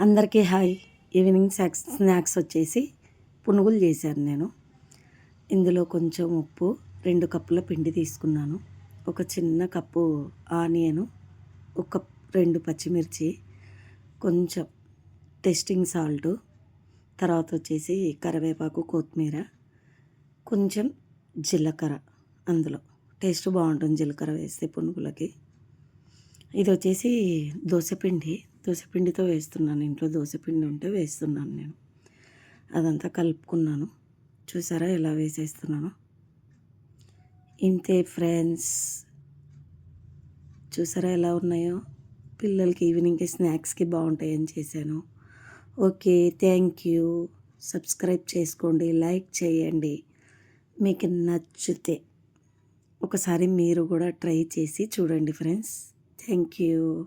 అందరికీ hi. Evening snacks snacks వచ్చేసి పునుగులు చేశాను నేను. ఇందులో కొంచెం ఉప్పు రెండు కప్పుల పిండి తీసుకున్నాను. ఒక చిన్న కప్పు ఆనియను ఒక రెండు పచ్చిమిర్చి కొంచెం టెస్టింగ్ సాల్ట్ తర్వాత వచ్చేసి కరివేపాకు కొత్తిమీర కొంచెం జీలకర్ర అందులో. టేస్ట్ బాగుంటుంది జీలకర్ర వేస్తే పునుగులకి. ఇది వచ్చేసి దోశ పిండి. దోశపిండితో వేస్తున్నాను. ఇంట్లో దోశపిండి ఉంటే వేస్తున్నాను నేను. అదంతా కలుపుకున్నాను. చూసారా ఎలా వేసేస్తున్నాను? ఇంతే ఫ్రెండ్స్. చూసారా ఎలా ఉన్నాయో? పిల్లలకి ఈవినింగ్కి స్నాక్స్కి బాగుంటాయని చేశాను. Okay thank you. సబ్స్క్రైబ్ చేసుకోండి లైక్ చేయండి. మీకు నచ్చితే ఒకసారి మీరు కూడా ట్రై చేసి చూడండి ఫ్రెండ్స్. Thank you.